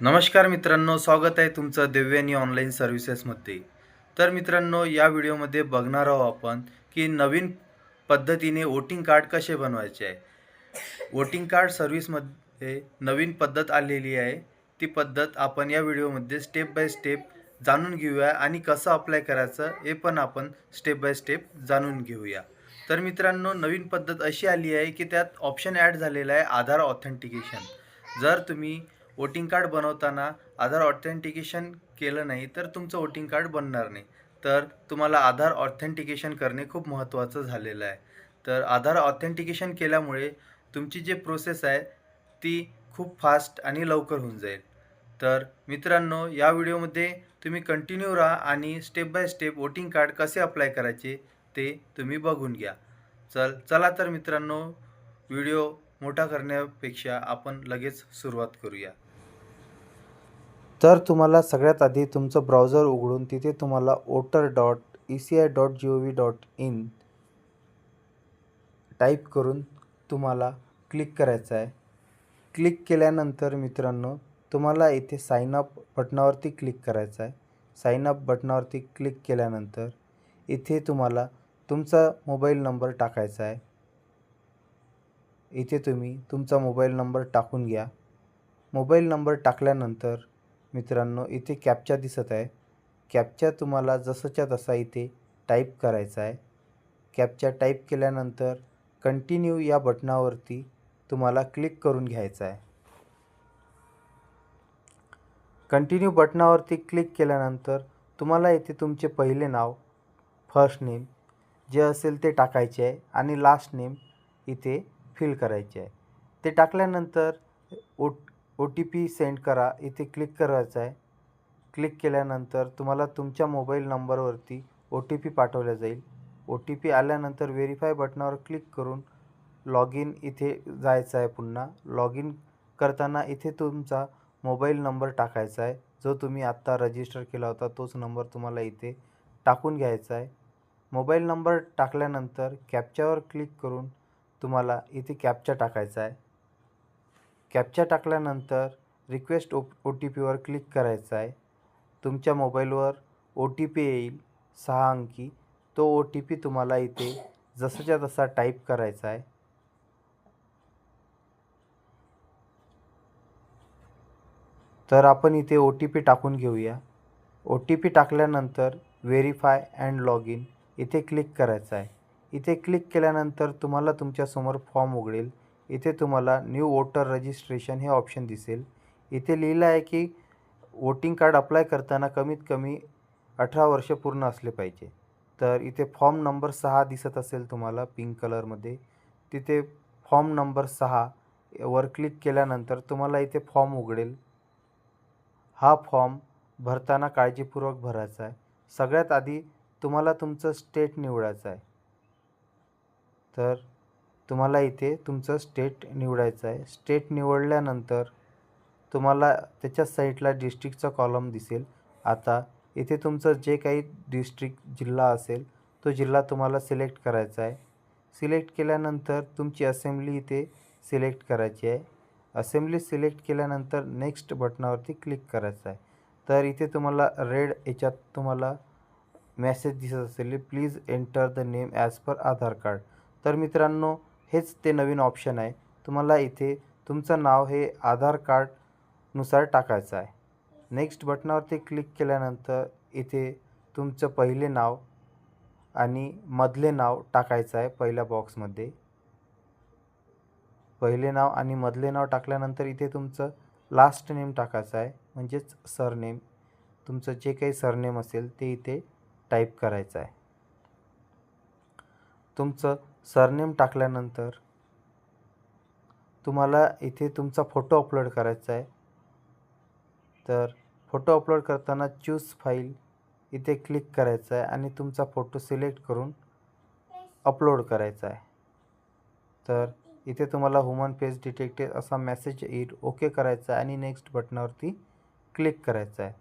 नमस्कार मित्रांनो स्वागत आहे तुमचं दिव्यानी ऑनलाईन सर्व्हिसेसमध्ये तर मित्रांनो या व्हिडिओमध्ये बघणार आहोत आपण की नवीन पद्धतीने वोटिंग कार्ड कसे बनवायचे आहे. वोटिंग कार्ड सर्व्हिसमध्ये नवीन पद्धत आलेली आहे. ती पद्धत आपण या व्हिडिओमध्ये स्टेप बाय स्टेप जाणून घेऊया आणि कसं अप्लाय करायचं हे पण आपण स्टेप बाय स्टेप जाणून घेऊया. तर मित्रांनो नवीन पद्धत अशी आली आहे की त्यात ऑप्शन ॲड झालेला आहे आधार ऑथेंटिकेशन जर तुम्ही वोटिंग कार्ड बनवताना आधार ऑथेंटिकेशन केलं नाही तर तुमचं वोटिंग कार्ड बनणार नाही. तर तुम्हाला आधार ऑथेंटिकेशन करणे खूप महत्त्वाचं झालेलं आहे. तर आधार ऑथेंटिकेशन केल्यामुळे तुमची जी प्रोसेस आहे ती खूप फास्ट आणि लवकर होऊन जाईल. तर मित्रांनो या व्हिडिओमध्ये तुम्ही कंटिन्यू राहा आणि step by step voting card कसे अप्लाय करायचे ते तुम्ही बघून घ्या. चल चला तर मित्रांनो व्हिडिओ मोठा करण्यापेक्षा आपण लगेच सुरुवात करूया. तर तुम्हाला सगळ्यात आधी तुमचं ब्राउझर उघडून तिथे तुम्हाला voter dot E C I dot G O V dot in type करून तुम्हाला क्लिक करायचं आहे. क्लिक केल्यानंतर मित्रांनो तुम्हाला इथे साइन अप बटनावरती क्लिक करायचं आहे. साइन अप बटनावरती क्लिक केल्यानंतर इथे तुम्हाला तुमचा मोबाईल नंबर टाकायचा आहे. इथे तुम्ही तुमचा मोबाईल नंबर टाकून घ्या. मोबाईल नंबर टाकल्यानंतर मित्रांनो इथे कॅप्चा दिसत आहे. कॅप्चा तुम्हाला जसंच्या तसा इथे टाईप करायचा आहे. कॅप्चा टाईप केल्यानंतर कंटिन्यू या बटनावरती तुम्हाला क्लिक करून घ्यायचं आहे. कंटिन्यू बटनावरती क्लिक केल्यानंतर तुम्हाला इथे तुमचे पहिले नाव फर्स्ट नेम जे असेल ते टाकायचे आहे आणि लास्ट नेम इथे फिल करायचे आहे. ते टाकल्यानंतर O O T P send करा. इथे क्लिक करायचं आहे. क्लिक केल्यानंतर तुम्हाला तुमच्या मोबाईल नंबरवरती ओ टी पी पाठवला जाईल. ओ टी पी आल्यानंतर व्हेरीफाय बटनावर क्लिक करून लॉग इन इथे जायचं आहे पुन्हा. लॉग इन करताना इथे तुमचा मोबाईल नंबर टाकायचा आहे. जो तुम्ही आत्ता रजिस्टर केला होता तोच नंबर तुम्हाला इथे टाकून घ्यायचा आहे. मोबाईल नंबर टाकल्यानंतर कॅप्च्यावर क्लिक करून तुम्हाला इथे कॅप्चा टाकायचा आहे. कॅप्चा टाकल्यानंतर रिक्वेस्ट ओ ओ टी पीवर क्लिक करायचं आहे. तुमच्या मोबाईलवर ओ टी पी येईल. सहा अंकी. तो ओ टी पी तुम्हाला इथे जसाच्या तसा टाईप करायचा आहे. तर आपण इथे ओ टी पी टाकून घेऊया. ओ टी पी टाकल्यानंतर व्हेरीफाय अँड लॉग इन इथे क्लिक करायचं आहे. इथे क्लिक केल्यानंतर तुम्हाला तुमच्यासमोर फॉर्म उघडेल. इथे तुम्हाला न्यू वोटर रजिस्ट्रेशन हे ऑप्शन दिसेल. इथे लिहिलं आहे की वोटिंग कार्ड अप्लाय करताना कमीत कमी अठरा वर्ष पूर्ण असले पाहिजे. तर इथे फॉर्म नंबर सहा दिसत असेल तुम्हाला पिंक कलरमध्ये तिथे फॉर्म नंबर सहा वर क्लिक केल्यानंतर तुम्हाला इथे फॉर्म उघडेल. हा फॉर्म भरताना काळजीपूर्वक भरायचा आहे. सगळ्यात आधी तुम्हाला तुमचं स्टेट निवडायचं आहे. तर तुम्हाला इथे तुमचं स्टेट निवडायचं आहे. स्टेट निवडल्यानंतर तुम्हाला त्याच्या साईडला डिस्ट्रिक्टचा कॉलम दिसेल. आता इथे तुमचं जे काही डिस्ट्रिक्ट जिल्हा असेल तो जिल्हा तुम्हाला सिलेक्ट करायचा आहे. सिलेक्ट केल्यानंतर तुमची असेंब्ली इथे सिलेक्ट करायची आहे. असेंब्ली सिलेक्ट केल्यानंतर नेक्स्ट बटनावरती क्लिक करायचं आहे. तर इथे तुम्हाला रेड याच्यात तुम्हाला मॅसेज दिसत असेल please enter the name as per Aadhaar card तर मित्रांनो हेच ते नवीन ऑप्शन आहे. तुम्हाला इथे तुमचं नाव हे आधार कार्डनुसार टाकायचं आहे. नेक्स्ट बटनावरती क्लिक केल्यानंतर इथे तुमचं पहिले नाव आणि मधले नाव टाकायचं आहे पहिल्या बॉक्समध्ये पहिले नाव आणि मधले नाव टाकल्यानंतर इथे तुमचं लास्ट नेम टाकायचं आहे म्हणजेच सरनेम तुमचं जे काही सरनेम असेल ते इथे टाईप करायचं आहे. तुमचं सरनेम टाकल्यानंतर तुम्हाला इथे तुमचा फोटो अपलोड करायचा आहे. तर फोटो अपलोड करताना चूज फाईल इथे क्लिक करायचं आहे आणि तुमचा फोटो सिलेक्ट करून अपलोड करायचा आहे. तर इथे तुम्हाला ह्युमन फेस डिटेक्टेड असा मेसेज येईल. ओके करायचा आहे आणि नेक्स्ट बटनावरती क्लिक करायचं आहे.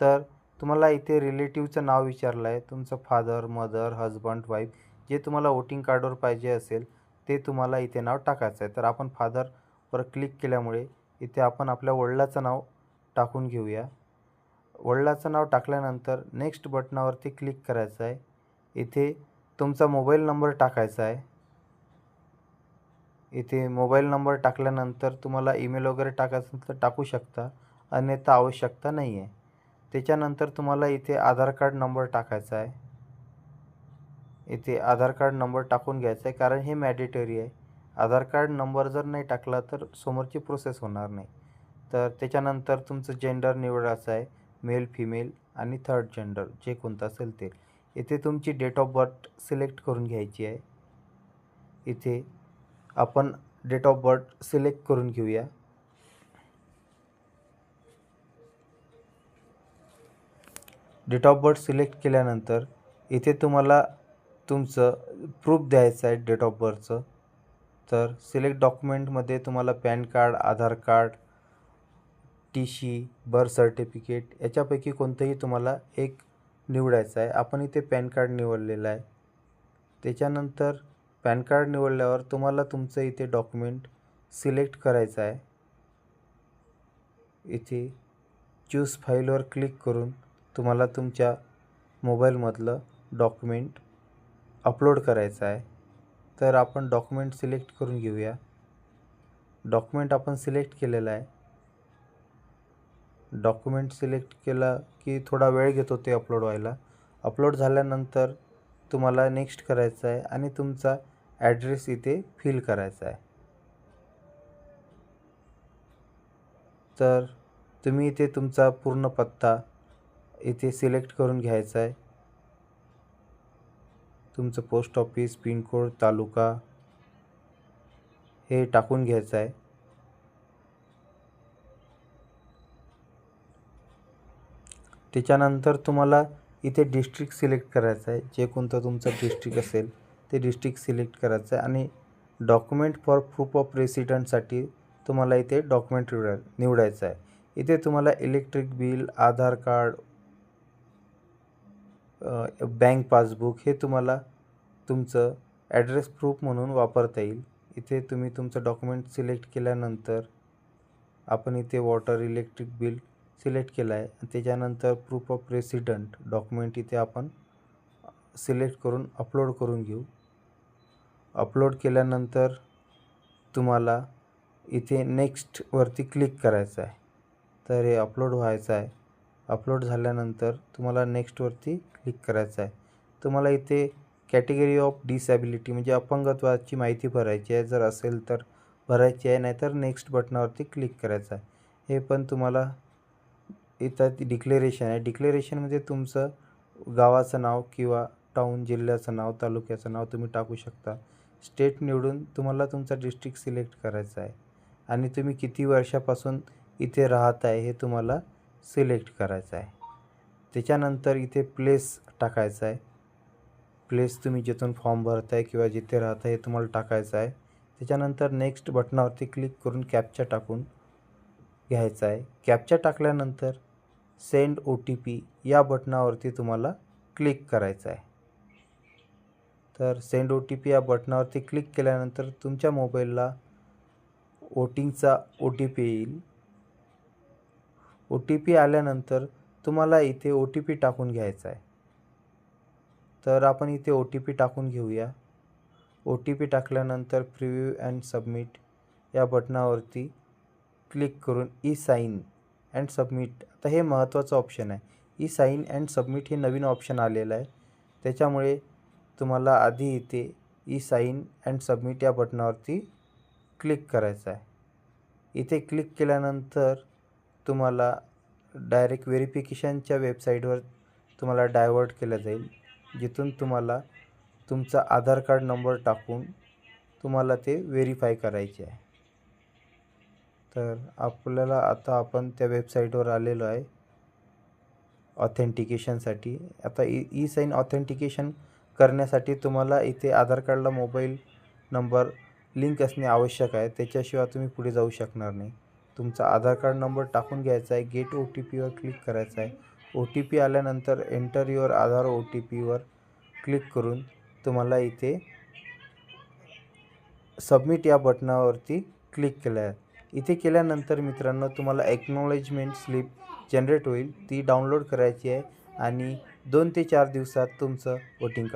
तर तुम्हाला इथे रिलेटिव्हचं नाव विचारलं आहे. तुमचं फादर मदर हजबंड वाईफ जे तुम्हाला वोटिंग कार्डवर पाहिजे असेल ते तुम्हाला इथे नाव टाकायचं आहे. तर आपण फादरवर क्लिक केल्यामुळे इथे आपण आपल्या वडिलाचं नाव टाकून घेऊया. वडिलाचं नाव टाकल्यानंतर नेक्स्ट बटनावरती क्लिक करायचं आहे. इथे तुमचा मोबाईल नंबर टाकायचा आहे. इथे मोबाईल नंबर टाकल्यानंतर तुम्हाला ईमेल वगैरे टाकायचं असेल तर टाकू शकता. अन्यथा आवश्यकता नाही आहे त्याच्यानंतर तुम्हाला इथे आधार कार्ड नंबर टाकायचा आहे. इथे आधार कार्ड नंबर टाकून घ्यायचा आहे कारण हे मॅडेटरी आहे. आधार कार्ड नंबर जर नाही टाकला तर समोरची प्रोसेस होणार नाही. तर त्याच्यानंतर तुमचं जेंडर निवडायचं आहे मेल फिमेल आणि थर्ड जेंडर जे कोणतं असेल ते. इथे तुमची डेट ऑफ बर्थ सिलेक्ट करून घ्यायची आहे. इथे आपण डेट ऑफ बर्थ सिलेक्ट करून घेऊया. डेट ऑफ बर्थ सिलेक्ट केल्यानंतर इथे तुम्हाला तुमचं प्रूफ द्यायचं आहे डेट ऑफ बर्थचं तर सिलेक्ट डॉक्युमेंटमध्ये तुम्हाला पॅन कार्ड आधार कार्ड टी शी बर्थ सर्टिफिकेट याच्यापैकी कोणतंही तुम्हाला एक निवडायचं आहे. आपण इथे पॅन कार्ड निवडलेलं आहे. त्याच्यानंतर पॅन कार्ड निवडल्यावर तुम्हाला तुमचं इथे डॉक्युमेंट सिलेक्ट करायचं आहे. इथे चूज फाईलवर क्लिक करून तुम्हाला तुमच्या मोबाईलमधलं डॉक्युमेंट अपलोड करायचा आहे तर आपण डॉक्युमेंट सिलेक्ट करून घेऊया. डॉक्युमेंट आपण सिलेक्ट केलेलं आहे. डॉक्युमेंट सिलेक्ट केलं की थोडा वेळ घेतो ते अपलोड व्हायला. अपलोड झाल्यानंतर तुम्हाला नेक्स्ट करायचं आहे आणि तुमचा ॲड्रेस इथे फिल करायचा आहे. तर तुम्ही इथे तुमचा पूर्ण पत्ता इथे सिलेक्ट करून घ्यायचा आहे. तुमचं पोस्ट ऑफिस पिनकोड तालुका हे टाकून घ्यायचं आहे. त्याच्यानंतर तुम्हाला इथे डिस्ट्रिक्ट सिलेक्ट करायचं आहे. जे कोणतं तुमचं डिस्ट्रिक्ट असेल ते डिस्ट्रिक्ट सिलेक्ट करायचं आहे. आणि डॉक्युमेंट फॉर प्रूफ ऑफ रेसिडंटसाठी तुम्हाला इथे डॉक्युमेंट निवडायचं आहे. इथे तुम्हाला electric bill Aadhaar card bank passbook हे तुम्हाला तुमचं ॲड्रेस प्रूफ म्हणून वापरता येईल. इथे तुम्ही तुमचं डॉक्युमेंट सिलेक्ट केल्यानंतर आपण इथे वॉटर इलेक्ट्रिक बिल सिलेक्ट केलं आहे त्याच्यानंतर प्रूफ ऑफ रेसिडंट डॉक्युमेंट इथे आपण सिलेक्ट करून अपलोड करून घेऊ. अपलोड केल्यानंतर तुम्हाला इथे नेक्स्टवरती क्लिक करायचं आहे तर हे अपलोड व्हायचं आहे अपलोड झाल्यानंतर तुम्हाला नेक्स्टवरती क्लिक करायचं आहे. तुम्हाला इथे कॅटेगरी ऑफ डिसॅबिलिटी म्हणजे अपंगत्वाची माहिती भरायची आहे. जर असेल तर भरायची आहे नाहीतर नेक्स्ट बटनावरती क्लिक करायचं आहे. हे पण तुम्हाला इथं डिक्लेरेशन आहे. डिक्लेरेशनमध्ये म्हणजे तुमचं गावाचं नाव किंवा टाऊन जिल्ह्याचं नाव तालुक्याचं नाव तुम्ही टाकू शकता. स्टेट निवडून तुम्हाला तुमचा डिस्ट्रिक्ट सिलेक्ट करायचा आहे. आणि तुम्ही किती वर्षापासून इथे राहत आहे हे तुम्हाला सिलेक्ट करायचं आहे. त्याच्यानंतर इथे प्लेस टाकायचं आहे. प्लेस तुम्ही जिथून फॉर्म भरताय किंवा जिथे राहताय हे तुम्हाला टाकायचं आहे. त्याच्यानंतर नेक्स्ट बटनावरती क्लिक करून कॅपचा टाकून घ्यायचा आहे. कॅपचा टाकल्यानंतर सेंड ओ टी पी या बटनावरती तुम्हाला क्लिक करायचं आहे. तर सेंड ओ टी पी या बटनावरती क्लिक केल्यानंतर तुमच्या मोबाईलला वोटिंगचा ओ टी पी येईल. ओ टी पी आल्यानंतर तुम्हाला इथे ओ टी पी टाकून घ्यायचा आहे. तर आपण इथे ओ टी पी टाकून घेऊया. ओ टी पी टाकल्यानंतर प्रिव्ह्यू अँड सबमिट या बटनावरती क्लिक करून ई साईन अँड सबमिट. आता हे महत्त्वाचं ऑप्शन आहे. ई साईन अँड सबमिट हे नवीन ऑप्शन आलेलं आहे. त्याच्यामुळे तुम्हाला आधी इथे ई साईन अँड सबमिट या बटनावरती क्लिक करायचं आहे. इथे क्लिक केल्यानंतर तुम्हाला डायरेक्ट व्हेरिफिकेशनच्या वेबसाईटवर तुम्हाला डायवर्ट केलं जाईल. जिथून तुम्हाला तुमचा आधार कार्ड नंबर टाकून तुम्हाला ते व्हेरीफाय करायचे आहे. तर आपल्याला आता आपण त्या वेबसाईटवर आलेलो आहे. ऑथेंटिकेशनसाठी आता ई ई साईन ऑथेंटिकेशन करण्यासाठी तुम्हाला इथे आधार कार्डला मोबाईल नंबर लिंक असणे आवश्यक आहे. त्याच्याशिवाय तुम्ही पुढे जाऊ शकणार नाही. तुमचा आधार कार्ड नंबर टाकून घ्यायचा आहे. गेट ओ टी पीवर क्लिक करायचं आहे. ओ टी पी आल्यानंतर enter your Aadhaar O T पीवर क्लिक करून तुम्हाला इथे सबमिट या बटनावरती क्लिक केलं आहे. इथे केल्यानंतर मित्रांनो तुम्हाला एक्नॉलेजमेंट स्लिप जनरेट होईल. ती डाउनलोड करायची आहे आणि दोन ते चार दिवसात तुमचं वोटिंग